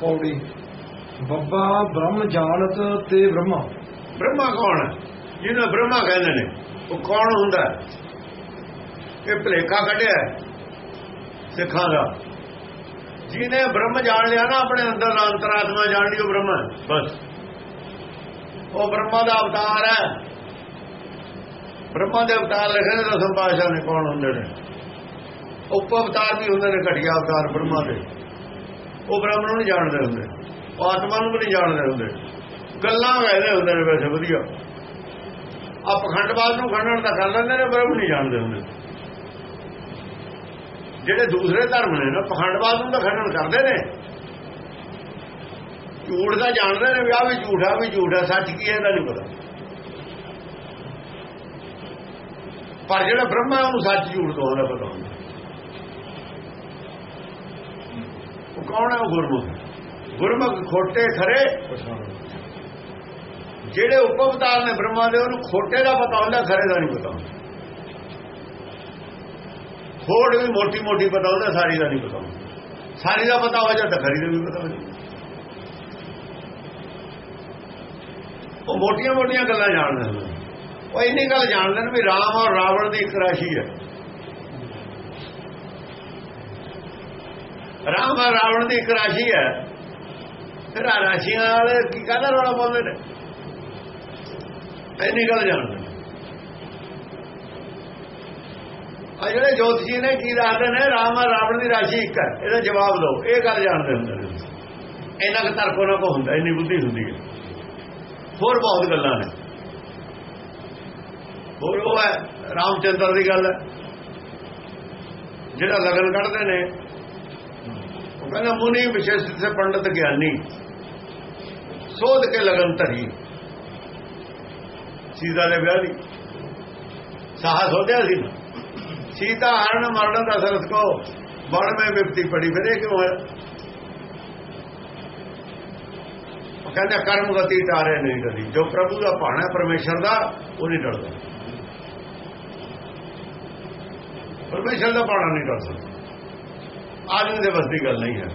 ਪੌੜੀ। ਬੱਬਾ ਬ੍ਰਹਮ ਜਾਣਤ ਤੇ ਬ੍ਰਹਮਾ। ਬ੍ਰਹਮਾ ਕੌਣ? ਹੈ ਜਿਹਨੂੰ ਬ੍ਰਹਮਾ ਕਹਿੰਦੇ ਨੇ, ਉਹ ਕੌਣ ਹੁੰਦਾ? ਇਹ ਭਲੇਖਾ ਕੱਢਿਆ ਸਿੱਖਾਂ ਦਾ। ਜਿਹਨੇ ਬ੍ਰਹਮ ਜਾਣ ਲਿਆ ਨਾ, ਆਪਣੇ ਅੰਦਰ ਦਾ ਅੰਤਰਾਤਮਾ ਜਾਣ ਲਈ ਉਹ ਬ੍ਰਹਮ ਬਸ। ਉਹ ਬ੍ਰਹਮਾ ਦਾ ਅਵਤਾਰ ਹੈ। ਬ੍ਰਹਮਾ ਦੇ ਅਵਤਾਰ ਲਿਖੇ ਨੇ ਦਸਮ ਪਾਸ਼ਾ ਨੇ ਕੌਣ ਹੁੰਦੇ ਨੇ? ਉਪ ਅਵਤਾਰ ਵੀ ਹੁੰਦੇ ਨੇ, ਘਟੀਆ ਅਵਤਾਰ ਬ੍ਰਹਮਾ ਦੇ। ਉਹ ਬ੍ਰਹਮ ਨੂੰ ਨਹੀਂ ਜਾਣਦੇ ਹੁੰਦੇ। ਉਹ ਆਤਮਾ ਨੂੰ ਵੀ ਨਹੀਂ ਜਾਣਦੇ ਹੁੰਦੇ। ਗੱਲਾਂ ਕਹਿੰਦੇ ਹੁੰਦੇ ਨੇ ਵੈਸੇ ਵਧੀਆ। ਆ ਪਖੰਡਵਾਦ ਨੂੰ ਖੰਡਣ ਤਾਂ ਕਰ ਲੈਂਦੇ ਨੇ ਬ੍ਰਹਮ ਨਹੀਂ ਜਾਣਦੇ ਹੁੰਦੇ। ਜਿਹੜੇ ਦੂਸਰੇ ਧਰਮ ਨੇ ਨਾ, ਪਖੰਡਵਾਦ ਨੂੰ ਤਾਂ ਖੰਡਨ ਕਰਦੇ ਨੇ। ਝੂਠ ਦਾ ਜਾਣਦੇ ਨੇ ਵੀ ਆਹ ਵੀ ਝੂਠਾ ਵੀ ਝੂਠਾ ਸੱਚ ਕੀ ਹੈ ਇਹਦਾ ਨਹੀਂ ਪਤਾ। ਪਰ ਜਿਹੜਾ ਬ੍ਰਹਮਾ ਉਹਨੂੰ ਸੱਚ ਝੂਠ ਤੋਂ ਉਹਦਾ ਪਤਾ ਹੁੰਦਾ। ਕੌਣ ਹੈ ਉਹ ਗੁਰਮੁਖ? ਗੁਰਮੁਖ ਖੋਟੇ ਖਰੇ। ਜਿਹੜੇ ਉਪਵਤਾਰ ਨੇ ਬ੍ਰਹਮਾ ਦੇ, ਉਹਨੂੰ ਖੋਟੇ ਦਾ ਪਤਾ ਹੁੰਦਾ, ਖਰੇ ਦਾ ਨਹੀਂ ਪਤਾ ਹੁੰਦਾ। ਖੋੜ ਵੀ ਮੋਟੀ ਮੋਟੀ ਪਤਾ ਹੁੰਦਾ, ਸਾਰੀ ਦਾ ਨਹੀਂ ਪਤਾ ਹੁੰਦਾ। ਸਾਰੀ ਦਾ ਪਤਾ ਹੋ ਜਾਂਦਾ ਖਰੀ ਦਾ ਵੀ ਪਤਾ ਹੋ ਜਾਂਦਾ ਉਹ ਮੋਟੀਆਂ ਮੋਟੀਆਂ ਗੱਲਾਂ ਜਾਣਦੇ ਨੇ। ਉਹ ਇੰਨੀ ਗੱਲ ਜਾਣਦੇ ਨੇ ਵੀ ਰਾਮ ਔਰ ਰਾਵਣ ਦੀ ਇੱਕ ਰਾਸ਼ੀ ਹੈ। ਰਾਮ ਔਰ ਰਾਵਣ ਦੀ ਇੱਕ ਰਾਸ਼ੀ ਹੈ। ਫਿਰ ਆ ਰਾਸ਼ੀਆਂ ਵਾਲੇ ਕੀ ਕਹਿੰਦਾ ਰੌਲਾ ਪਾਉਂਦੇ ਨੇ? ਇੰਨੀ ਗੱਲ ਜਾਣਦੇ ਨੇ ਆ ਜਿਹੜੇ ਜੋਤਸ਼ੀ ਨੇ ਕੀ ਦੱਸਦੇ ਨੇ, ਰਾਮ ਰਾਵਣ ਦੀ ਰਾਸ਼ੀ ਇੱਕ ਹੈ। ਇਹਦਾ ਜਵਾਬ ਦਿਓ। ਇਹ ਗੱਲ ਜਾਣਦੇ ਹੁੰਦੇ ਨੇ। ਇਹਨਾਂ ਦਾ ਤਰਕ ਉਹਨਾਂ ਕੋ ਹੁੰਦਾ, ਇੰਨੀ ਬੁੱਧੀ ਹੁੰਦੀ ਹੈ। ਹੋਰ ਬਹੁਤ ਗੱਲਾਂ ਨੇ। ਹੋਰ ਉਹ ਹੈ, ਰਾਮਚੰਦਰ ਦੀ ਗੱਲ ਹੈ। ਜਿਹੜਾ ਲਗਨ ਕੱਢਦੇ ਨੇ ਕਹਿੰਦਾ ਮੁਨੀ ਵਿਸ਼ੇਸ਼ ਸੇ ਪੰਡਤ ਗਿਆਨੀ। ਸੋਧ ਕੇ ਲਗਨ ਧਰੀ। ਸੀਤਾ ਦੇ ਵਿਆਹ ਦੀ ਸਾਹਸ ਹੋ ਗਿਆ ਸੀ। ਸੀਤਾ ਹਰਨ ਮਰਨ ਦਾ ਸਰਸ ਕੋ ਬੜ ਮੈਂ ਵਿਪਤੀ ਪੜੀ, ਫਿਰ ਕਿਉਂ ਹੋਇਆ? ਉਹ ਕਹਿੰਦਾ ਕਰਮ ਗਤੀ ਟਾਰੇ ਨਹੀਂ ਕਦੀ ਜੋ ਪ੍ਰਭੂ ਦਾ ਭਾਣਾ ਪਰਮੇਸ਼ਰ ਦਾ, ਉਹ ਨਹੀਂ ਡਰਦਾ। ਪਰਮੇਸ਼ਰ ਦਾ ਭਾਣਾ ਨਹੀਂ ਡਰ ਸਕਦਾ। ਆਦਮੀ ਦੇ ਬਸ ਦੀ ਗੱਲ ਨਹੀਂ ਹੈ।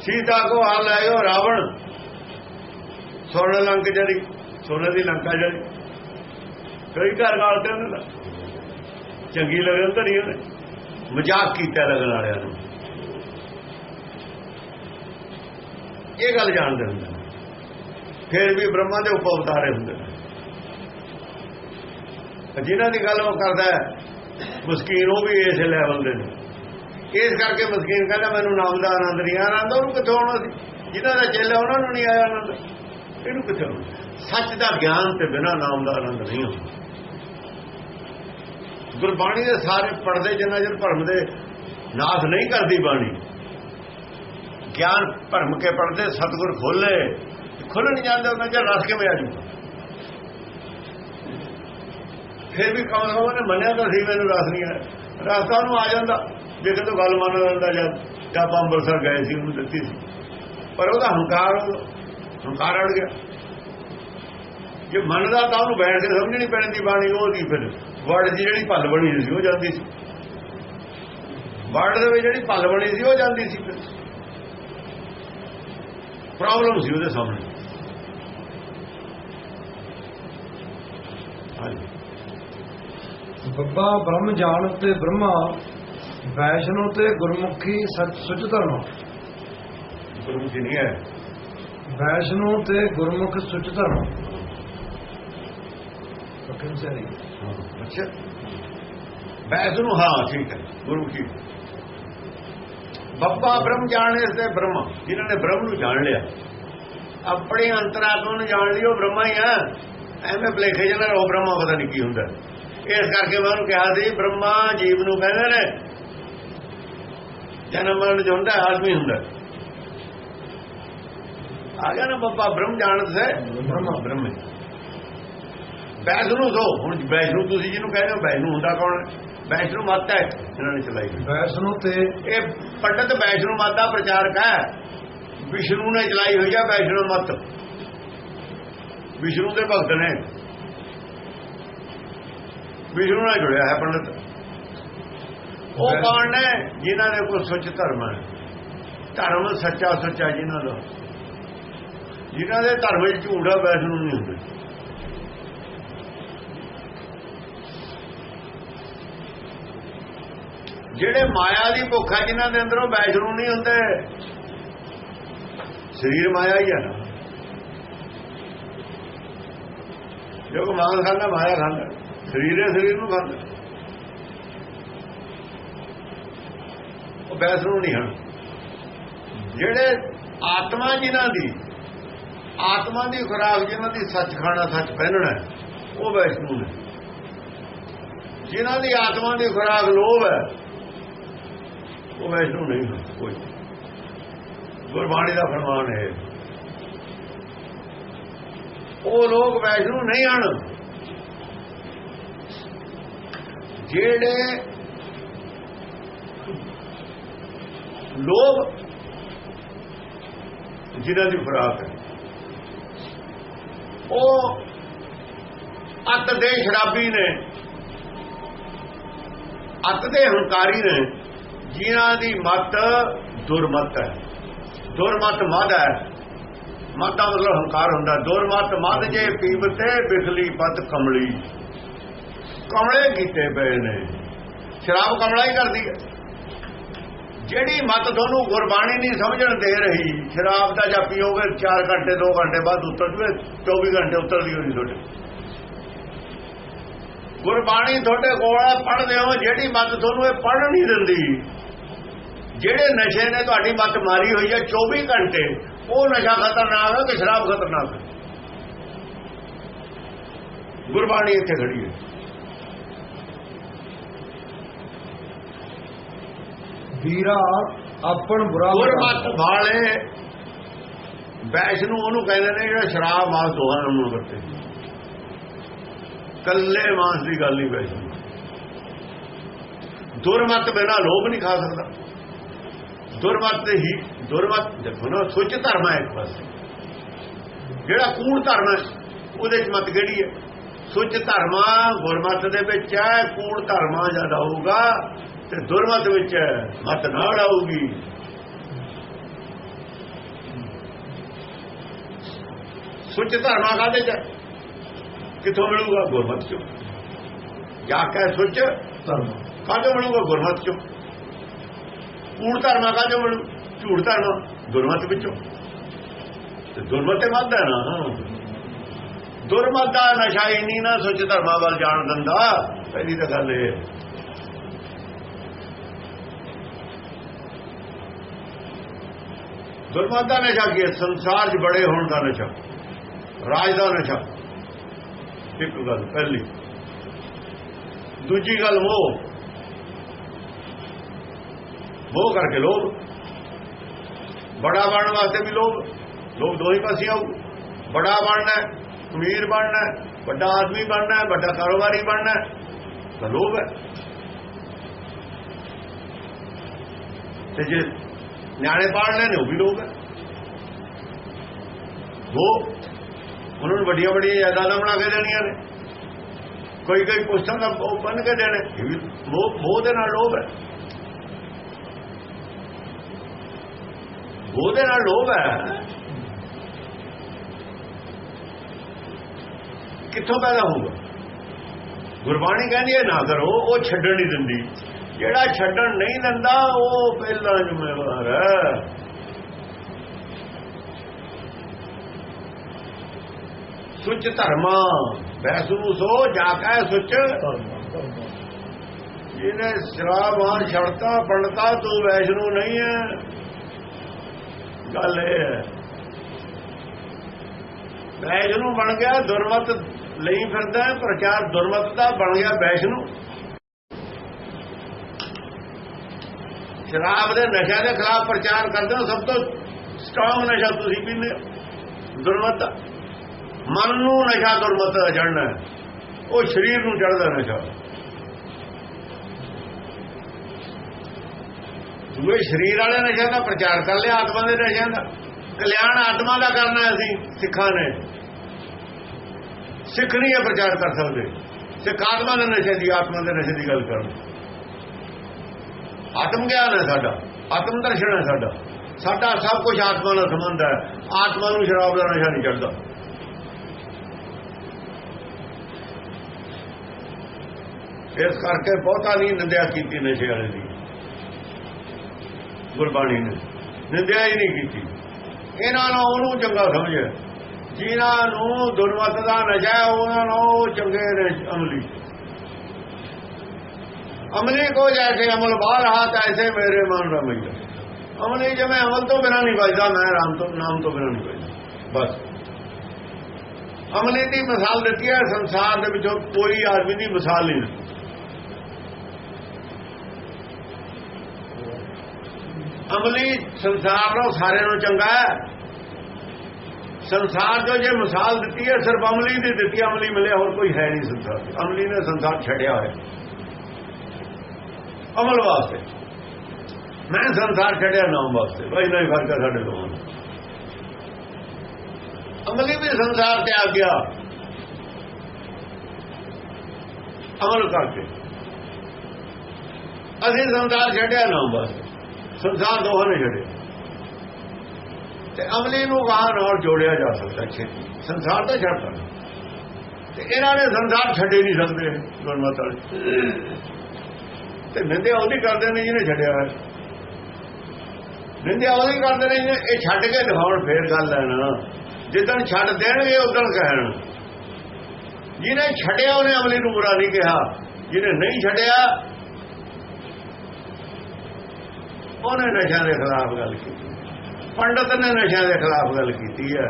ਸੀਤਾ ਕੋ ਹਾਲ ਆਇਓ ਰਾਵਣ। ਸੋਨੇ ਲੰਕ ਜਿਹੜੀ, ਸੋਨੇ ਦੀ ਲੰਕਾ ਜਿਹੜੀ। ਕਈ ਘਰ ਗਾਲ ਤੇ ਉਹਨਾਂ ਦਾ ਚੰਗੀ ਲੱਗਣ ਧਰੀ ਉਹਨੇ। ਮਜ਼ਾਕ ਕੀਤਾ ਲੱਗਣ ਵਾਲਿਆਂ ਨੂੰ। ਇਹ ਗੱਲ ਜਾਣਦੇ ਹੁੰਦੇ ਨੇ। ਫਿਰ ਵੀ ਬ੍ਰਹਮਾ ਦੇ ਉਪ ਅਵਤਾਰੇ ਹੁੰਦੇ ਨੇ। ਜਿਨ੍ਹਾਂ ਦੀ ਗੱਲ ਉਹ ਕਰਦਾ ਹੈ ਮਸਕੀਨ, ਉਹ ਵੀ ਇਸ ਲੈਵਲ ਦੇ ਨੇ। ਇਸ ਕਰਕੇ ਮਸਕੀਨ ਕਹਿੰਦਾ, ਮੈਨੂੰ ਨਾਮ ਦਾ ਆਨੰਦ ਨਹੀਂ ਆਇਆ ਆਨੰਦ ਉਹਨੂੰ ਕਿੱਥੋਂ ਆਉਣਾ ਸੀ? ਜਿਨ੍ਹਾਂ ਦਾ ਚੇਲਾ ਉਹਨਾਂ ਨੂੰ ਨਹੀਂ ਆਇਆ ਆਨੰਦ। ਇਹਨੂੰ ਕਿੱਥੋਂ ਆਉਣਾ? ਸੱਚ ਦਾ ਗਿਆਨ ਤੇ ਬਿਨਾ ਨਾਮ ਦਾ ਆਨੰਦ ਨਹੀਂ ਹੁੰਦਾ। ਗੁਰਬਾਣੀ ਦੇ ਸਾਰੇ ਪੜਦੇ ਜਿੰਨਾ ਚਿਰ ਭਰਮ ਦੇ ਨਾਸ ਨਹੀਂ ਕਰਦੀ ਬਾਣੀ, ਗਿਆਨ ਭਰਮ ਕੇ ਪੜਦੇ ਸਤਗੁਰ ਖੋਲੇ ਖੁੱਲ ਨਹੀਂ ਜਾਂਦੇ, ਉਹਨਾਂ ਚਿਰ ਰਸ ਕਿਵੇਂ ਆ ਜੂਗਾ? ਫਿਰ ਵੀ ਕੌਣ ਕੌਣ ਨੇ, ਮੰਨਿਆ ਤਾਂ ਸੀ ਮੈਨੂੰ ਰਸ ਨਹੀਂ ਆਇਆ। ਰਸਤਾ ਨੂੰ ਆ ਜਾਂਦਾ। ਜੇ ਕਿਤੋਂ ਗੱਲ ਮੰਨ ਲੈਂਦਾ ਜਦ ਜਦ ਆਪਾਂ ਅੰਮ੍ਰਿਤਸਰ ਗਏ ਸੀ, ਉਹਨੂੰ ਦਿੱਤੀ ਸੀ। ਪਰ ਉਹਦਾ ਹੰਕਾਰ ਹੰਕਾਰ ਅੜ ਗਿਆ। ਜੇ ਮੰਨਦਾ ਤਾਂ ਉਹਨੂੰ ਬੈਠ ਕੇ ਸਮਝਣੀ ਪੈਣੀ ਬਾਣੀ, ਉਹ ਉਹਦੀ ਫਿਰ? ਵਰਡ ਦੀ ਜਿਹੜੀ ਭੱਲ ਬਣੀ ਸੀ, ਉਹ ਜਾਂਦੀ ਸੀ। ਵਰਡ ਦੇ ਵਿੱਚ ਜਿਹੜੀ ਭੱਲ ਬਣੀ ਸੀ, ਉਹ ਜਾਂਦੀ ਸੀ ਫਿਰ। ਪ੍ਰੋਬਲਮ ਸੀ ਉਹਦੇ ਸਾਹਮਣੇ। ਹਾਂਜੀ। ਬੱਬਾ ਬ੍ਰਹਮ ਜਾਣਤ ਤੇ ਬ੍ਰਹਮਾ ਵੈਸ਼ਨੋ ਤੇ ਗੁਰਮੁਖੀ ਸੱਚ ਸੁਚ ਧਰਮ। ਗੁਰੂ ਜੀ ਨਹੀਂ ਹੈ। ਵੈਸ਼ਨੋ ਤੇ ਗੁਰਮੁਖ ਸੁਚ ਧਰਮ। ਪੱਕਨ ਸਰੀ ਅੱਛਾ ਬੈਸ ਨੂੰ ਹਾਂ। ਠੀਕ ਹੈ। ਗੁਰੂ ਜੀ ਬੱਬਾ ਬ੍ਰਹਮ ਜਾਣੇ ਤੇ ਬ੍ਰਹਮ। ਜਿਨ੍ਹਾਂ ਨੇ ਬ੍ਰਹਮ ਨੂੰ ਜਾਣ ਲਿਆ। ਆਪਣੇ ਅੰਤਰਾਤਮਾ ਨੂੰ ਜਾਣ ਲਈ ਉਹ ਬ੍ਰਹਮਾ ਹੀ ਆ। ਐਵੇਂ ਭਲੇਖੇ ਜਨਾ ਉਹ ਬ੍ਰਹਮਾ ਪਤਾ ਨਹੀਂ ਕੀ ਹੁੰਦਾ। ਇਸ ਕਰਕੇ ਮੈਂ ਉਹਨੂੰ ਕਿਹਾ ਸੀ ਬ੍ਰਹਮਾ ਜੀਵ ਨੂੰ ਕਹਿੰਦੇ ਨੇ ਜਨਮ ਮਰਨ ਹੁੰਦਾ ਆਦਮੀ ਹੁੰਦਾ। ਆ ਗਿਆ ਨਾ ਬੱਬਾ ਬ੍ਰਹਮ ਜਾਣਤ ਸੇ ਬ੍ਰਹਮਾ ਬ੍ਰਹਮ। ਬੈਸ ਨੂੰ ਦੋ ਹੁਣ ਬੈਸ ਨੂੰ ਤੁਸੀਂ ਜਿਹਨੂੰ ਕਹਿੰਦੇ ਹੋ ਬੈਸ ਨੂੰ ਹੁੰਦਾ ਕੌਣ ਹੈ? ਬੈਸ ਨੂੰ ਮੱਤ ਹੈ ਇਹਨਾਂ ਨੇ ਚਲਾਈ। ਵੈਸ਼ਨੋ ਤੇ ਇਹ ਪੰਡਤ ਬੈਸ ਨੂੰ ਮੱਤ ਦਾ ਪ੍ਰਚਾਰਕ ਹੈ। ਵਿਸ਼ਨੂੰ ਨੇ ਚਲਾਈ ਹੋਈ ਹੈ ਬੈਸ ਨੂੰ ਮੱਤ। ਵਿਸ਼ਨੂੰ ਦੇ ਭਗਤ ਨੇ। ਵਿਸ਼ਨੂੰ ਨਾਲ ਜੁੜਿਆ ਹੈ ਪੰਡਤ। ਉਹ ਕੌਣ ਨੇ? ਜਿਨ੍ਹਾਂ ਨੇ ਕੋਈ ਸੁੱਚ ਧਰਮ ਹੈ। ਧਰਮ ਸੱਚਾ ਸੱਚਾ ਜਿਨ੍ਹਾਂ ਦਾ। ਜਿਨ੍ਹਾਂ ਦੇ ਧਰਮ ਵਿੱਚ ਝੂਠ ਵੈਸ਼ਨੂੰ ਨਹੀਂ ਹੁੰਦੇ। ਜਿਹੜੇ ਮਾਇਆ ਦੀ ਭੁੱਖ ਹੈ ਜਿਨ੍ਹਾਂ ਦੇ ਅੰਦਰੋਂ ਵੈਸ਼ਨੂੰ ਨਹੀਂ ਹੁੰਦੇ। ਸਰੀਰ ਮਾਇਆ ਹੀ ਹੈ ਨਾ। ਜੋ ਮਾਨ ਖਾਂਦਾ ਮਾਇਆ ਖਾਂਦਾ ਸਰੀਰ ਹੈ, ਸਰੀਰ ਨੂੰ ਖਾਂਦਾ ਉਹ ਵੈਸ਼ਨੂੰ ਨਹੀਂ ਹਨ। ਜਿਹੜੇ ਆਤਮਾ ਜਿਨ੍ਹਾਂ ਦੀ, ਆਤਮਾ ਦੀ ਖੁਰਾਕ, ਜਿਨ੍ਹਾਂ ਦੀ ਸੱਚ ਖਾਣਾ ਸੱਚ ਪਹਿਨਣਾ ਉਹ ਵੈਸ਼ਨੂੰ ਨੇ। ਜਿਨ੍ਹਾਂ ਦੀ ਆਤਮਾ ਦੀ ਖੁਰਾਕ ਲੋਭ ਹੈ, ਉਹ ਵੈਸ਼ਨੂੰ ਨਹੀਂ ਹਨ, ਕੋਈ। ਗੁਰਬਾਣੀ ਦਾ ਫਰਮਾਨ ਹੈ। ਉਹ ਲੋਕ ਵੈਸ਼ਨੂੰ ਨਹੀਂ ਹਨ। ਜਿਹੜੇ ਲੋਭ ਜਿਨ੍ਹਾਂ ਦੀ ਖੁਰਾਕ ਹੈ, ਉਹ ਅੱਤ ਦੇ ਸ਼ਰਾਬੀ ਨੇ, ਅੱਤ ਦੇ ਹੰਕਾਰੀ ਨੇ ਜਿਨ੍ਹਾਂ ਦੀ ਮਤ ਦੁਰਮਤ ਹੈ। ਦੁਰਮਤ ਮਦ ਹੈ। ਮਤ ਦਾ ਮਤਲਬ ਹੰਕਾਰ ਹੁੰਦਾ। ਦੁਰਮਤ ਮਦ ਜੇ ਪੀਵਤੇ ਬਿਖਲੀ ਪਤ ਕਮਲੀ। ਕਮਲੇ ਕੀਤੇ ਪਏ ਨੇ। ਸ਼ਰਾਬ ਕਮਲਾ ਹੀ ਕਰਦੀ ਹੈ। ਜਿਹੜੀ ਮਤ ਤੁਹਾਨੂੰ ਗੁਰਬਾਣੀ ਨਹੀਂ ਸਮਝਣ ਦੇ ਰਹੀ, ਸ਼ਰਾਬ ਦਾ ਜਾਂ ਪੀਓਗੇ 4 ਘੰਟੇ 2 ਘੰਟੇ ਬਾਅਦ ਉਤਰ ਜਵੇ 24 ਘੰਟੇ ਉਤਰਦੀ ਹੋਣੀ ਤੁਹਾਡੇ। ਗੁਰਬਾਣੀ ਤੁਹਾਡੇ ਕੋਲ ਪੜ੍ਹਦੇ ਹੋ, ਜਿਹੜੀ ਮਤ ਤੁਹਾਨੂੰ ਇਹ ਪੜ੍ਹ ਨਹੀਂ ਦਿੰਦੀ। ਜਿਹੜੇ ਨਸ਼ੇ ਨੇ ਤੁਹਾਡੀ ਮਤ ਮਾਰੀ ਹੋਈ ਹੈ 24 ਘੰਟੇ, ਉਹ ਨਸ਼ਾ ਖਤਰਨਾਕ ਹੈ ਕਿ ਸ਼ਰਾਬ ਖਤਰਨਾਕ ਹੈ? ਗੁਰਬਾਣੀ ਇੱਥੇ ਖੜੀ ਹੈ। ਵੀਰਾ ਆਪਣ ਬੁਰਾ ਗੁਰਮਤ ਵਾਲੇ ਵੈਸ਼ ਨੂੰ ਉਹਨੂੰ ਕਹਿੰਦੇ ਨੇ ਜਿਹੜਾ ਸ਼ਰਾਬ ਮਾਸ ਦੋਹਾਂ ਨੂੰ ਵਰਤੇ ਕੱਲੇ ਮਾਸ ਦੀ ਗੱਲ ਨਹੀਂ ਵੈਸ਼ ਦੁਰਮਤ ਬਿਨਾ ਲੋਭ ਨਹੀਂ ਖਾ ਸਕਦਾ। ਦੁਰਮਤ ਹੀ ਦੁਰਮਤ ਦੇਖੋ ਨਾ ਸੁੱਚ ਧਰਮ ਹੈ ਇੱਕ ਪਾਸੇ। ਜਿਹੜਾ ਕੂੜ ਧਰਮ ਹੈ ਉਹਦੇ ਚ ਮਤ ਕਿਹੜੀ ਹੈ? ਸੁੱਚ ਧਰਮਾ ਗੁਰਮਤ ਦੇ ਵਿੱਚ ਹੈ ਕੂੜ ਧਰਮਾ ਜ਼ਿਆਦਾ ਹੋਊਗਾ। ਤੇ ਦੁਰਮਤ ਵਿੱਚ ਹੈ ਮਤ ਨਾਲ ਆਊਗੀ ਸੁੱਚ ਧਰਮਾ ਕਾਦੇ ਚ? ਕਿੱਥੋਂ ਮਿਲੂਗਾ? ਗੁਰਮਤ ਚੋਂ। ਜਾ ਕੇ ਸੁੱਚ ਧਰਮ। ਕਾਹਦੋਂ ਮਿਲੂਗਾ? ਗੁਰਮਤ ਚੋਂ। ਕੂੜ ਧਰਮਾ ਕਾਹਦੋਂ ਮਿਲੂ? ਝੂਠ ਧਰਮ। ਗੁਰਮਤ ਵਿੱਚੋਂ। ਤੇ ਦੁਰਮਤ ਤੇ ਮੱਧ ਹੈ ਨਾ। ਦੁਰਮਤ ਦਾ ਨਸ਼ਾ ਇੰਨੀ ਨਾ ਸੁੱਚ ਧਰਮਾ ਵੱਲ ਜਾਣ ਦਿੰਦਾ। ਪਹਿਲੀ ਤਾਂ ਗੱਲ ਇਹ ਹੈ। ਦਾ ਨਸ਼ਾ ਕੀ ਹੈ ਸੰਸਾਰ 'ਚ ਬੜੇ ਹੋਣ ਦਾ ਨਸ਼ਾ, ਰਾਜ ਦਾ ਨਸ਼ਾ। ਇੱਕ ਗੱਲ ਪਹਿਲੀ। ਦੂਜੀ ਗੱਲ ਉਹ ਉਹ ਕਰਕੇ ਲੋਭ। ਬੜਾ ਬਣਨ ਵਾਸਤੇ ਵੀ ਲੋਭ। ਲੋਭ ਦੋ ਹੀ ਪਾਸੇ ਆਉ ਬੜਾ ਬਣਨਾ ਅਮੀਰ ਬਣਨਾ ਵੱਡਾ ਆਦਮੀ ਬਣਨਾ ਵੱਡਾ ਕਾਰੋਬਾਰੀ ਬਣਨਾ ਤਾਂ ਲੋਭ ਹੈ। ਤੇ ਜੇ ਨਿਆਣੇ ਪਾੜਨੇ ਨੇ ਉਹ ਵੀ ਲੋਭ ਹੈ ਉਹ, ਉਹਨਾਂ ਨੂੰ ਵੱਡੀਆਂ ਵੱਡੀਆਂ ਜਾਇਦਾਦਾਂ ਬਣਾ ਕੇ ਦੇਣੀਆਂ ਨੇ। ਕੋਈ ਕੋਈ ਪੁਸਤਾਂ ਦਾ ਉਹ ਬਣ ਕੇ ਦੇਣੇ। ਇਹ ਵੀ ਮੋਹ ਦੇ ਨਾਲ ਲੋਭ ਹੈ। ਉਹਦੇ ਨਾਲ ਲੋਭ ਹੈ। ਕਿੱਥੋਂ ਪੈਦਾ ਹੋਊਗਾ? ਗੁਰਬਾਣੀ ਕਹਿੰਦੀ ਹੈ, ਨਾ ਕਰੋ, ਉਹ ਛੱਡਣ ਨਹੀਂ ਦਿੰਦੀ। ਜਿਹੜਾ ਛੱਡਣ ਨਹੀਂ ਦਿੰਦਾ, ਉਹ ਪਹਿਲਾਂ ਜ਼ਿੰਮੇਵਾਰ ਹੈ। ਸੁੱਚ ਧਰਮਾ ਵੈਸੂ ਸੋ, ਜਾ ਕੇ ਸੁੱਚ। ਜਿਹਨੇ ਸ਼ਰਾਬਾਨ ਛੜਤਾ ਪੰਡਤਾ ਤੂੰ ਵੈਸ਼ਨੂ ਨਹੀਂ ਹੈ। ਗੱਲ ਇਹ ਹੈ, ਵੈਸ਼ਨੂ ਬਣ ਗਿਆ, ਦੁਰਮਤ ਲਈ ਫਿਰਦਾ ਪ੍ਰਚਾਰ ਦੁਰਮਤ ਦਾ ਬਣ ਗਿਆ ਵੈਸ਼ਨੂ। ਸ਼ਰਾਬ ਦੇ ਨਸ਼ਾ ਦੇ ਖਿਲਾਫ ਪ੍ਰਚਾਰ ਕਰਦੇ ਹੋ, ਸਭ ਤੋਂ ਸਟਰੋਂਗ ਨਸ਼ਾ ਤੁਸੀਂ ਪੀਂਦੇ ਹੋ। ਦੁਰਮਤ ਮਨ ਨੂੰ ਨਸ਼ਾ ਦੁਰਮਤ ਦਾ ਚੜਨਾ ਉਹ ਸਰੀਰ ਨੂੰ ਚੜਦਾ ਨਸ਼ਾ। ਦੂਏ, ਸਰੀਰ ਵਾਲੇ ਨਸ਼ਾ ਦਾ ਪ੍ਰਚਾਰ ਕਰ ਲਿਆ, ਆਤਮਾ ਦੇ ਨਸ਼ਿਆਂ ਦਾ। ਕਲਿਆਣ ਆਤਮਾ ਦਾ ਕਰਨਾ ਅਸੀਂ, ਸਿੱਖਾਂ ਨੇ। ਸਿੱਖ ਨਹੀਂ ਇਹ ਪ੍ਰਚਾਰ ਕਰ ਸਕਦੇ। ਸਿੱਖ ਆਤਮਾ ਦੇ ਨਸ਼ੇ ਦੀ, ਆਤਮਾ ਦੇ ਨਸ਼ੇ ਦੀ ਗੱਲ ਕਰਨ। ਆਤਮ ਗਿਆਨ ਹੈ ਸਾਡਾ ਆਤਮ ਦਰਸ਼ਨ ਹੈ ਸਾਡਾ। ਸਾਡਾ ਸਭ ਕੁਝ ਆਤਮਾ ਨਾਲ ਸੰਬੰਧ ਹੈ। ਆਤਮਾ ਨੂੰ ਸ਼ਰਾਬ ਦਾ ਨਸ਼ਾ ਨਹੀਂ ਚੜਦਾ। ਇਸ ਕਰਕੇ ਬਹੁਤਾ ਨਹੀਂ ਨਿੰਦਿਆ ਕੀਤੀ ਨਸ਼ੇ ਵਾਲੇ ਦੀ। ਗੁਰਬਾਣੀ ਨੇ। ਨਿੰਦਿਆ ਹੀ ਨਹੀਂ ਕੀਤੀ। ਇਹਨਾਂ ਨੂੰ ਉਹਨੂੰ ਚੰਗਾ ਸਮਝਿਆ। ਜਿਨ੍ਹਾਂ ਨੂੰ ਦੁਰਮਤ ਦਾ ਨਸ਼ਾ ਹੈ, ਉਹਨਾਂ ਨੂੰ ਚੰਗੇ ਨੇ ਅਮਲੀ। ਅਮਲੀ ਕੋ ਜੈਸੇ ਅਮਲ ਬਾਹਰ ਰਹਾ ਤੈਸੇ ਮੇਰੇ ਮਨ ਰਮਈਆ। ਅਮਲੀ ਜਿਵੇਂ ਅਮਲ ਤੋਂ ਬਿਨਾਂ ਨਹੀਂ ਬਚਦਾ ਮੈਂ ਰਾਮ ਤੋਂ ਨਾਮ ਤੋਂ ਬਿਨਾਂ ਨਹੀਂ ਬਚਦਾ ਬਸ। ਅਮਲੀ ਦੀ ਮਿਸਾਲ ਦਿੱਤੀ ਹੈ, ਸੰਸਾਰ ਦੇ ਵਿੱਚੋਂ ਕੋਈ ਆਦਮੀ ਦੀ ਮਿਸਾਲ ਨਹੀਂ। ਦਿੱਤੀ ਅਮਲੀ ਸੰਸਾਰ ਨੂੰ ਸਾਰਿਆਂ ਨੂੰ ਚੰਗਾ ਹੈ। ਸੰਸਾਰ ਜੋ ਜੇ ਮਿਸਾਲ ਦਿੱਤੀ ਹੈ, ਸਿਰਫ ਅਮਲੀ ਦੀ ਦਿੱਤੀ ਅਮਲੀ ਮਿਲਿਆ ਹੋਰ ਕੋਈ ਹੈ ਨਹੀਂ ਸੰਸਾਰ ਅਮਲੀ ਨੇ ਸੰਸਾਰ ਛੱਡਿਆ ਹੋਇਆ। ਅਮਲ ਵਾਸਤੇ। ਮੈਂ ਸੰਸਾਰ ਛੱਡਿਆ ਨਾਮ ਵਾਸਤੇ। ਬਈ ਨਹੀਂ ਫ਼ਰਕ ਹੈ ਸਾਡੇ ਦੋਵਾਂ ਨੂੰ ਅਮਲੀ ਵੀ ਸੰਸਾਰ ਤੇ ਆ ਗਿਆ। ਅਮਲ ਕਰਕੇ। ਅਸੀਂ ਸੰਸਾਰ ਛੱਡਿਆ ਨਾਮ ਵਾਸਤੇ। ਸੰਸਾਰ ਦੋਹਾਂ ਨੇ ਛੱਡਿਆ। ਤੇ ਅਮਲੀ ਨੂੰ ਗਾਹ ਨਾਲ ਜੋੜਿਆ ਜਾ ਸਕਦਾ ਛੇਤੀ ਸੰਸਾਰ ਤਾਂ ਛੱਡ ਸਕਦਾ ਤੇ ਇਹਨਾਂ ਨੇ ਸੰਸਾਰ ਛੱਡੇ ਨਹੀਂ ਸਕਦੇ, ਗੁਰਮਤ ਵਾਲੇ। ਤੇ ਨਿੰਦਿਆ ਉਹਦੀ ਕਰਦੇ ਨੇ ਜਿਹਨੇ ਛੱਡਿਆ ਹੋਇਆ। ਨਿੰਦਿਆ ਉਹਦੀ ਕਰਦੇ ਨੇ ਜਿਹਨੇ, ਇਹ ਛੱਡ ਕੇ ਦਿਖਾਉਣ ਫੇਰ ਗੱਲ ਲੈਣਾ ਜਿੱਦਣ ਛੱਡ ਦੇਣਗੇ ਉਦੋਂ ਕਹਿਣ। ਜਿਹਨੇ ਛੱਡਿਆ, ਉਹਨੇ ਅਮਲੀ ਨੂੰ ਬੁਰਾ ਨਹੀਂ ਕਿਹਾ। ਜਿਹਨੇ ਨਹੀਂ ਛੱਡਿਆ, ਉਹਨੇ ਨਸ਼ਿਆਂ ਦੇ ਖਿਲਾਫ ਗੱਲ ਕੀਤੀ। ਪੰਡਤ ਨੇ ਨਸ਼ਿਆਂ ਦੇ ਖਿਲਾਫ ਗੱਲ ਕੀਤੀ ਹੈ।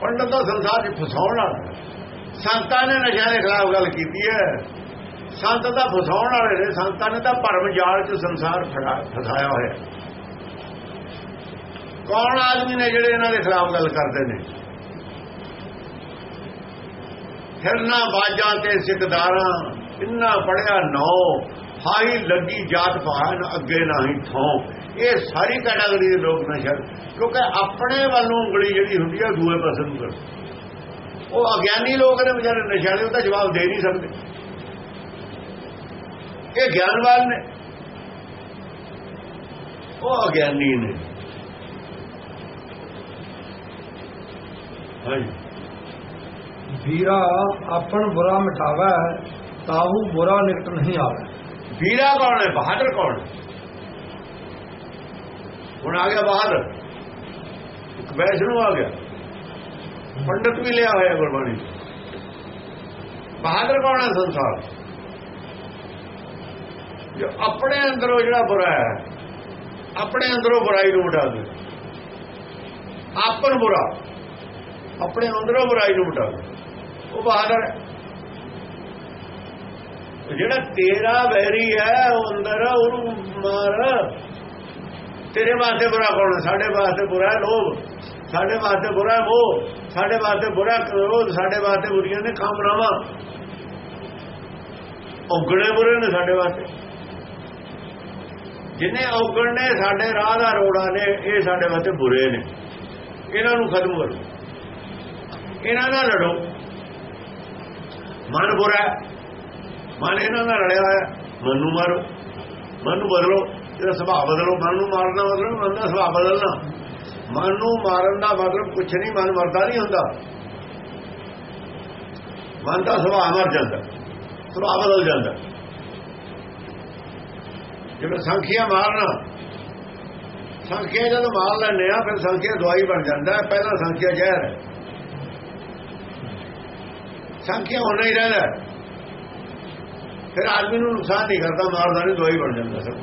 ਪੰਡਤ ਦਾ ਸੰਸਾਰ 'ਚ ਫਸਾਉਣ ਵਾਲਾ। ਸੰਤਾਂ ਨੇ ਨਸ਼ਿਆਂ ਦੇ ਖਿਲਾਫ ਗੱਲ ਕੀਤੀ ਹੈ। ਸੰਤ ਤਾਂ ਫਸਾਉਣ ਵਾਲੇ ਨੇ, ਸੰਤਾਂ ਨੇ ਤਾਂ ਭਰਮ ਜਾਲ 'ਚ ਸੰਸਾਰ ਫੜਾ- ਫਸਾਇਆ ਹੋਇਆ। ਕੌਣ ਆਦਮੀ ਨੇ ਜਿਹੜੇ ਇਹਨਾਂ ਦੇ ਖਿਲਾਫ ਗੱਲ ਕਰਦੇ ਨੇ? ਫਿਰਨਾ ਬਾਜਾਂ ਤੇ ਸਿਕਦਾਰਾਂ, ਇੰਨਾ ਪੜਿਆ ਨੌ, ਹਾਈ ਲੱਗੀ ਜਾਤ ਭਾਨ, ਅੱਗੇ ਨਹੀਂ ਥੋਂ। ਇਹ ਸਾਰੀ ਕੈਟਾਗਰੀ ਦੇ ਲੋਕ ਨਸ਼ਾ, ਕਿਉਂਕਿ ਆਪਣੇ ਵੱਲੋਂ ਉਂਗਲੀ ਜਿਹੜੀ ਹੁੰਦੀ ਹੈ ਦੂਏ ਪਾਸੇ ਨੂੰ ਕਰ। ਉਹ ਅਗਿਆਨੀ ਲੋਕ ਨੇ ਵਿਚਾਰੇ, ਨਸ਼ਾ ਦੇ ਉਹਦਾ ਜਵਾਬ ਦੇ ਨਹੀਂ ਸਕਦੇ। ਇਹ ਗਿਆਨਵਾਨ ਨੇ ਉਹ ਅਗਿਆਨੀ ਨੇ ਹਾਂਜੀ ਵੀਰਾ ਆਪਣ ਬੁਰਾ ਮਿਟਾਵੈ ਤਾਹੂ ਬੁਰਾ ਨਿਕਟ ਨਹੀਂ ਆਵੇ ਵੀਰਾ ਕੌਣ ਹੈ ਬਹਾਦਰ ਕੌਣ ਹੈ? ਹੁਣ ਆ ਗਿਆ ਬਹਾਦਰ ਇੱਕ ਵੈਸ਼ਨੂ ਆ ਗਿਆ ਪੰਡਤ ਵੀ ਲਿਆ ਹੋਇਆ ਗੁਰਬਾਣੀ 'ਚ। ਬਹਾਦਰ ਕੌਣ ਹੈ ਸੰਸਾਰ ਜੋ ਆਪਣੇ ਅੰਦਰੋਂ ਜਿਹੜਾ ਬੁਰਾ ਹੈ, ਆਪਣੇ ਅੰਦਰੋਂ ਬੁਰਾਈ ਨੂੰ ਮਿਟਾ ਦੇ ਆਪਨ ਬੁਰਾ, ਆਪਣੇ ਅੰਦਰੋਂ ਬੁਰਾਈ ਨੂੰ ਮਿਟਾ ਦੇ ਉਹ ਬਹਾਦਰ ਹੈ ਜਿਹੜਾ ਤੇਰਾ ਵੈਰੀ ਹੈ, ਉਹ ਅੰਦਰ ਉਹਨੂੰ ਮਾਰ। ਤੇਰੇ ਵਾਸਤੇ ਬੁਰਾ ਕੌਣ ਸਾਡੇ ਵਾਸਤੇ ਬੁਰਾ ਹੈ ਲੋਭ। ਸਾਡੇ ਵਾਸਤੇ ਬੁਰਾ ਹੈ ਸਾਡੇ ਵਾਸਤੇ ਬੁਰਾ ਹੈ ਕ੍ਰੋਧ। ਸਾਡੇ ਵਾਸਤੇ ਬੁਰੀਆਂ ਨੇ ਕਾਮਨਾਵਾਂ। ਔਗਣੇ ਬੁਰੇ ਨੇ ਸਾਡੇ ਵਾਸਤੇ। ਜਿੰਨੇ ਔਗਣ ਨੇ, ਸਾਡੇ ਰਾਹ ਦਾ ਰੋੜਾ ਨੇ, ਇਹ ਸਾਡੇ ਵਾਸਤੇ ਬੁਰੇ ਨੇ। ਇਹਨਾਂ ਨੂੰ ਖਤਮ ਕਰੋ। ਇਹਨਾਂ ਨਾਲ ਲੜੋ। ਮਨ ਬੁਰਾ ਮਨ ਇਹਨਾਂ ਨਾਲ ਰਲਿਆ ਹੋਇਆ ਮਨ ਨੂੰ ਮਾਰੋ। ਮਨ ਨੂੰ ਬਦਲੋ। ਇਹਦਾ ਸੁਭਾਅ ਬਦਲੋ। ਮਨ ਨੂੰ ਮਾਰਨਾ ਮਤਲਬ ਮਨ ਦਾ ਸੁਭਾਅ ਬਦਲਣਾ। ਮਨ ਨੂੰ ਮਾਰਨ ਦਾ ਮਤਲਬ ਕੁਛ ਨਹੀਂ, ਮਨ ਮਰਦਾ ਨਹੀਂ ਹੁੰਦਾ। ਮਨ ਦਾ ਸੁਭਾਅ ਮਰ ਜਾਂਦਾ। ਸੁਭਾਅ ਬਦਲ ਜਾਂਦਾ। ਜਿਵੇਂ ਸੰਖਿਆ ਮਾਰਨਾ। ਸੰਖਿਆ ਜਦੋਂ ਮਾਰ ਲੈਂਦੇ ਆ, ਫਿਰ ਸੰਖਿਆ ਦਵਾਈ ਬਣ ਜਾਂਦਾ ਪਹਿਲਾਂ ਸੰਖਿਆ ਜ਼ਹਿਰ ਹੈ। ਸੰਖਿਆ ਹੋਣਾ ਹੀ ਰਹਿੰਦਾ ਫਿਰ ਆਦਮੀ ਨੂੰ ਨੁਕਸਾਨ ਨਹੀਂ ਕਰਦਾ ਮਾਰਦਾ ਨਹੀਂ, ਦਵਾਈ ਬਣ ਜਾਂਦਾ ਸਭ